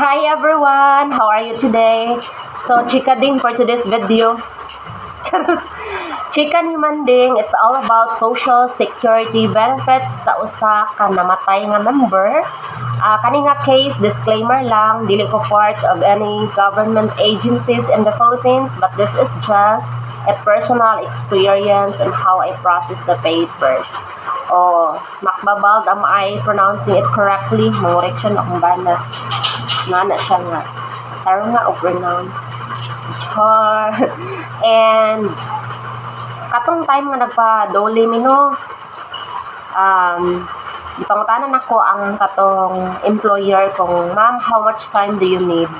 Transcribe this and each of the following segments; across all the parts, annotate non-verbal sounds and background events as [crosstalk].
Hi everyone! How are you today? So, chika ding for today's video. [laughs] Chika ni Manding, it's all about social security benefits sa usa ka namatay nga member. Ah, kani nga case, disclaimer lang, dili ko part of any government agencies in the Philippines, but this is just a personal experience and how I process the papers. Oh, makbabald am I pronouncing it correctly? Mangureksyon akong bana. Nga na siya nga. Taro nga o pronounce. Char. [laughs] And, katong time nga nagpa-dole mi no, um, ipangutanan ako ang katong employer kung, ma'am, how much time do you need?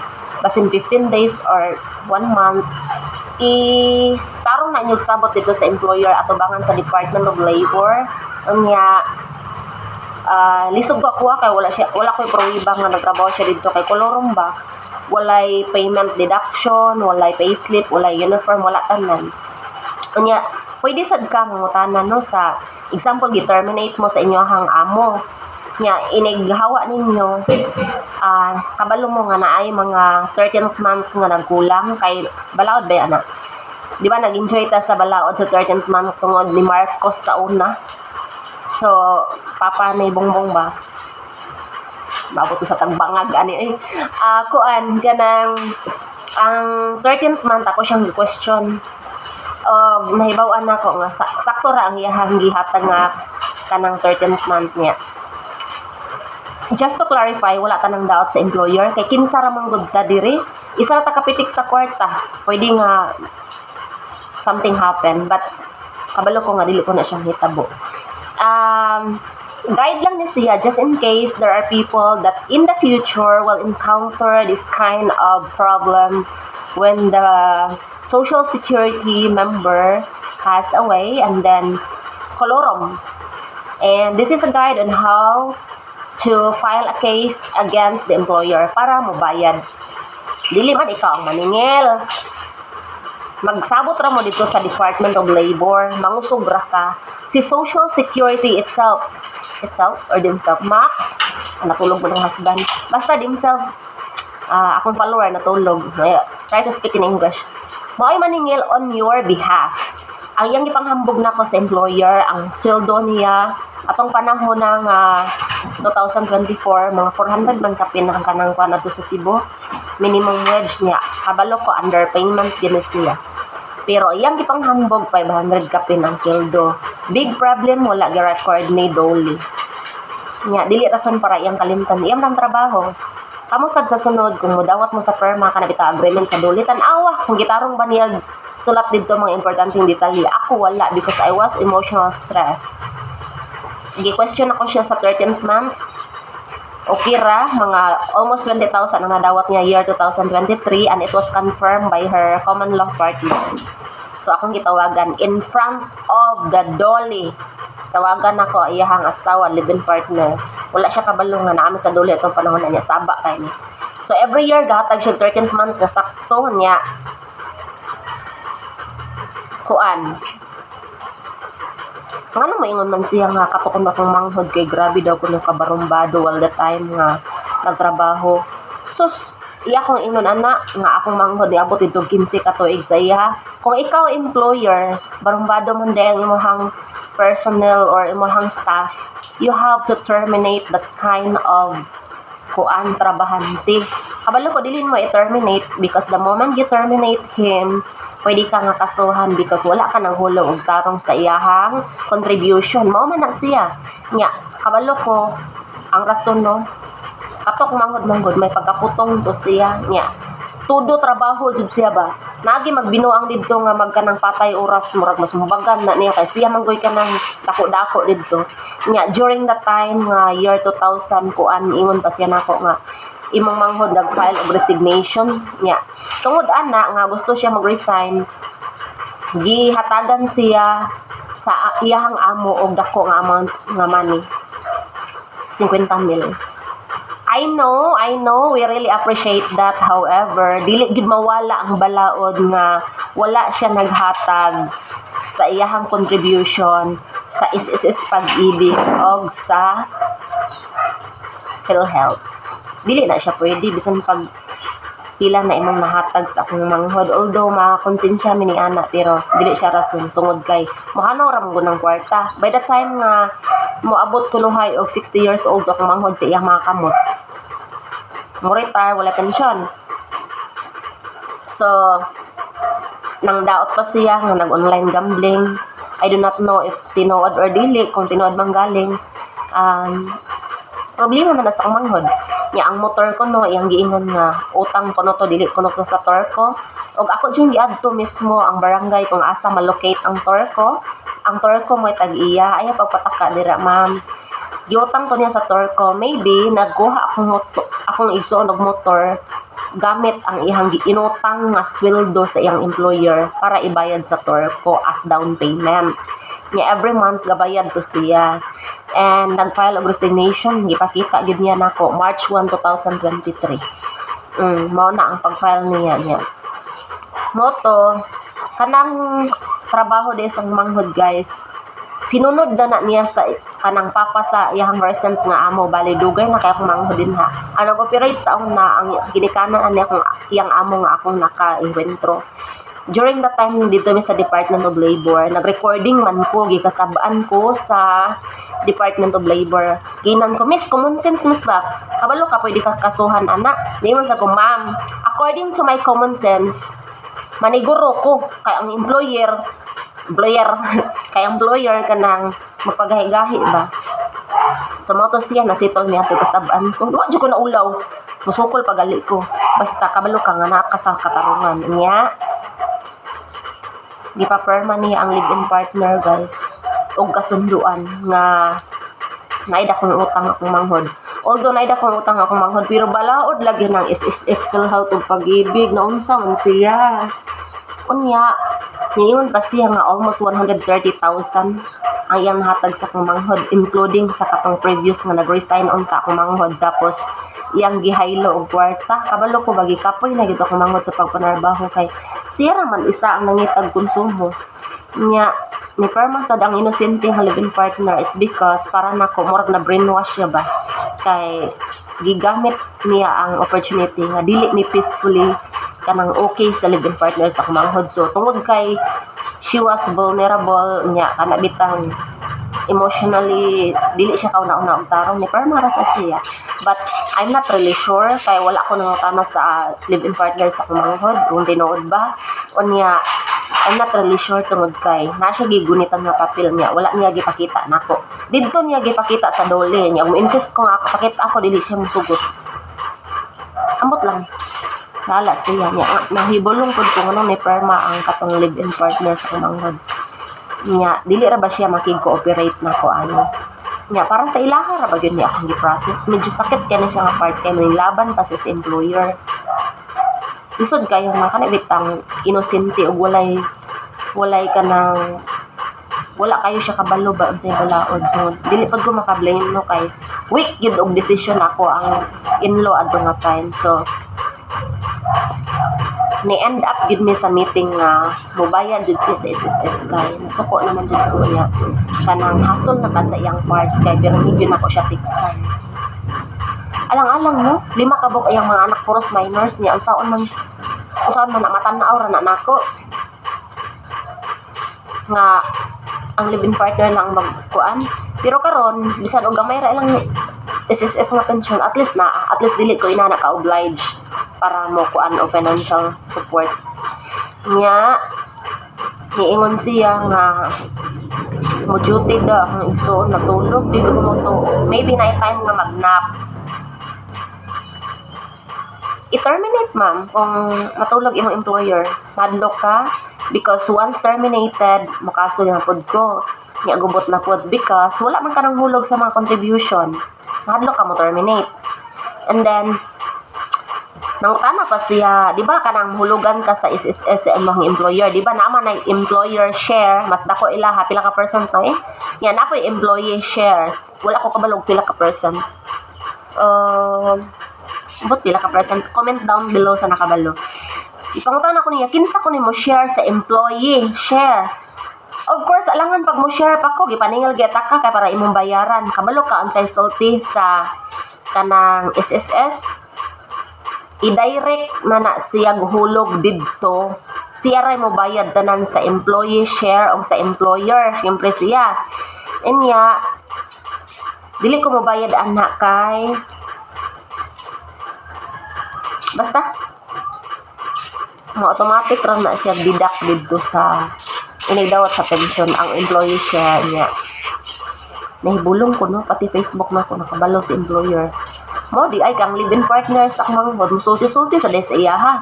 Basin 15 days or 1 month, i tarong na inyong sabot dito sa employer atubangan sa Department of Labor. Unya ah lisod ko ako kay wala siya wala ko'y prohiba nga nagtrabaho siya dito. Kay kolorom ba? Walay payment deduction walay payslip walay uniform wala tanan. Unya pwede sad ka mangutanan no? Sa example gi-terminate mo sa inyohang amo. Nya inighawa ninyo ah kabalo mo nga naay mga 13th month nga nagkulang. Kay balaod ba ana di ba nag-enjoy ta sa balaod sa 13th month tungod ni Marcos sa una? So papa ni bongbong ba? Babot ko sa tagbangag ani eh. Ah kuan ganang ang 13th month ako siyang question og nahibaw-an nako nga sa- sakto ra ang iyahang gihatag nga kanang 13th month niya. Just to clarify, wala ta ng doubt sa employer. Kay kinsa ra man gud ta diri, isa ra ta kapitik sa kwarta. Pwede nga something happen, but kabalo ko nga dili ko na siyang hitabo. Um, guide lang ni siya just in case there are people that in the future will encounter this kind of problem when the social security member passed away and then kolorom. And this is a guide on how to file a case against the employer para mabayad. Dili man ikaw ang maningil. Magsabot ra mo dito sa Department of Labor, mangusog ra ka. Si Social Security itself, itself or themself, MAC, natulog mo ng husband. Basta themself, ah akong follower natulog. Kaya, Try to speak in English. Mao'y maningil on your behalf. Ang iyang ipanghambog na ko sa employer, ang sweldo niya, atong panahon ng ah, 2024, mga 400 man kapin ang kanang kuan ato sa Cebu. Minimum wage niya, kabalo ko underpayment din siya. Pero iyang ipanghambog 500 kapin ang sweldo. Big problem wala gi-record ni Dolly. Nya dili rason para iyang kalimtan. Iyang lang trabaho. Kamo sad sa sunod kung mudawat mo sa firma kana bita agreement sa Dolly tan-awa kung gitarong ba niya sulat dito mga importanteng detalye. Ako wala because I was emotional stress. Gi-question ako siya sa 13th month. Okay ra, mga almost 20,000 ang nadawat niya year 2023 and it was confirmed by her common law partner. So akong gitawagan in front of the dolly. Tawagan ako iyahang asawa, live-in partner. Wala siya kabalo nga naami sa dolly itong panahon na niya saba kay ni. So every year gahatag siya 13th month nga sakto niya kuan ano mo ingon man siya nga katukon akong manghod kay grabe daw kuno kabarumbado all the time nga nagtrabaho. Sus, iya kong ingon ana nga akong manghod niabot dito 15 ka tuig sa iya. Kung ikaw employer, barumbado man dahil imong personnel or imong staff, you have to terminate that kind of kuan trabahante. Kabalo ko dilin mo i-terminate because the moment you terminate him, pwede ka nga kasuhan because wala ka nang hulog og tarong sa iyahang contribution. Mao man na siya. Nya, kabalo ko ang rason no. Katok manghod manghod may pagkaputong to siya. Nya, tudo trabaho jud siya ba. Nagi magbinuang didto nga magkanang patay oras murag mas mubagan na niya kay siya manggoy ka ng dako-dako didto. Nya, during that time nga year 2000 kuan ingon pa siya nako nga imong manghod nag-file of resignation niya. Tungod ana nga gusto siya mag-resign, gihatagan siya sa iyahang amo og dako nga amount nga money. 50 mil. I know, I know, we really appreciate that. However, dili gid mawala ang balaod nga wala siya naghatag sa iyahang contribution sa SSS pag-ibig og sa PhilHealth. Dili na siya pwede. Bisan pag pila na imong nahatag sa akong manghod. Although makakonsensya mi ni ana pero dili siya rason. Tungod kay mohanaw ra mo ng kwarta. By the time nga moabot kunuhay og 60 years old akong manghod sa iyang mga kamot mo retire wala pensyon. So nang daot pa siya nga nag-online gambling. I do not know if tinuod or dili kung tinuod man galing. Um, problema man na sa manghod nya ang motor ko no iyang giingon nga utang ko no to dili ko no to sa tour ko. Ug ako jung giadto mismo ang barangay kung asa malocate ang tour ang tour mo tag-iya. Ayaw pagpataka dira ma'am. Giutang ko niya sa tour maybe nagkuha akong motor akong igsuon og motor gamit ang iyang giinutang nga sweldo sa iyang employer para ibayad sa tour as down payment niya every month gabayad to siya. And nag-file og resignation gipakita gid niya nako March 1 2023 mm, mao na ang pag-file niya niya. Moto kanang trabaho di sang manghod guys. Sinunod na na niya sa kanang papa sa iyang recent nga amo bali dugay na kay akong manghod din ha. Ang nag-operate sa una ang ginikanan ani akong iyang amo nga akong naka-inventro during that time dito sa Department of Labor nag-recording man ko gikasabaan ko sa Department of Labor. Ginan ko miss common sense miss ba? Kabalo ka pwede ka kasuhan anak. Dingon sa ko ma'am according to my common sense maniguro ko kay ang employer employer [laughs] kay employer kanang magpagahi-gahi ba? Sa mo to siya nasitol niya to kasabaan ko. Wa jud ko na ulaw musukol pagali ko. Basta kabalo ka nga naa ka sa katarungan. Niya gipaperma niya ang live-in partner guys. Og kasunduan nga naida kong utang akong manghod. Although naida kong utang akong manghod pero balaod lagi ng SSS Philhealth og pag-ibig. Na unsa man siya? Unya niingon pa siya nga almost 130,000 ang iyang nahatag sa akong manghod including sa katong previous nga nag-resign on ka akong manghod. Tapos iyang gihaylo og kwarta. Kabalo ko bagi kapoy na gito akong manghod sa pagpanarbaho kay siya raman isa ang nangitag konsumo. Nya ni perma sad ang inosente nga live-in partner it's because para nako murag na brainwash siya ba? Kay gigamit niya ang opportunity nga dili mi peacefully kanang okay sa live-in partner sa kumanghod so tungod kay she was vulnerable niya kana bitang emotionally dili siya kauna-una og tarong ni perma ra sad siya. But I'm not really sure kay wala ko nangutana sa live-in partner sa kumanghod kung tinuod ba. Unya I'm not really sure tungod kay na siya gigunitan nga papel niya wala niya gipakita nako. Didto niya gipakita sa dole niya mo insist ko nga ako pakita ako dili siya musugot? Ambot lang. Lala siya niya. Nahibulong pod ko nga may perma ang katong live-in partner sa kumanghod. Nya, dili ra ba siya makig-cooperate na ko ano. Nya, para sa ilaha ra ba yun niya akong gi-process. Medyo sakit kaya na siya nga part kay may laban pa sa employer. Isod kayo nga kana bitang inosente og walay walay ka ng wala kayo siya kabalo ba sa balaod no dili pag ko makablame no kay weak gyud og decision ako ang in-law adto nga time so ni end up gid sa meeting nga mobayad jud siya sa SSS kay nasuko naman jud ko niya. Kanang hasol na ba sa iyang part kay pero hindi na ko siya tiksan. Alang-alang no? Lima ka buk iyang mga anak puros minors niya. Unsaon man unsaon man na matanaw ra na nako. Nga ang live-in partner lang magkuan. Pero karon bisan og gamay ra ilang SSS nga pension at least na at least dili ko ina ka oblige para mo kuan o financial support. Nya niingon siya nga mo duty daw ang igsoon natulog di ko mo to. Maybe na time nga magnap. I-terminate ma'am kung matulog imong employer. Madlock ka because once terminated makaso na pod ko. Niya gubot na pod because wala man ka nang hulog sa mga contribution. Madlock ka mo terminate. And then nangutana pa siya, di ba kanang hulugan ka sa SSS sa employer, di ba naman na employer share, mas dako ila ha pila ka percent na eh. Yan na employee shares. Wala ko kabalog pila ka percent. Uh, but pila ka percent? Comment down below sa nakabalo. Ipangutan ako niya, kinsa ko nimo share sa employee share. Of course, alangan pag mo share pa ko, gipaningal geta ka kay para imong bayaran. Kabalo ka unsay sulti sa kanang SSS i-direct na na siya hulog didto. Siya ray mo bayad tanan sa employee share o sa employer. Syempre siya. Inya dili ko mo bayad anak kay. Basta. Mo automatic ra na siya deduct didto sa inidawat sa pension ang employee share niya. Nahibulong ko no? Pati Facebook na ko nakabalo si employer mo di ay kang live-in partners ako mga mo musulti-sulti sa DSA ha?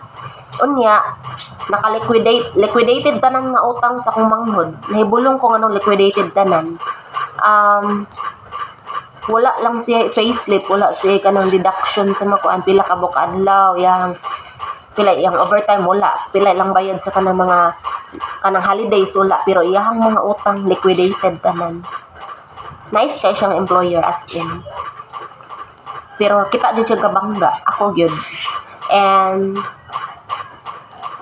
Unya naka-liquidate liquidated tanan nga utang sa akong manghod nahibulong ko nga nung liquidated tanan. Um wala lang siya payslip wala siya kanang deduction sa makuan pila ka adlaw yang pila yang overtime wala. Pila lang bayad sa kanang mga kanang holidays wala. Pero iyahang mga utang liquidated tanan. Nice kay siyang employer as in pero kita dito siya kabangga ako gyud and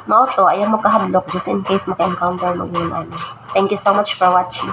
mao to. Ayaw mo kahadlok just in case maka-encounter mo yun ano. Thank you so much for watching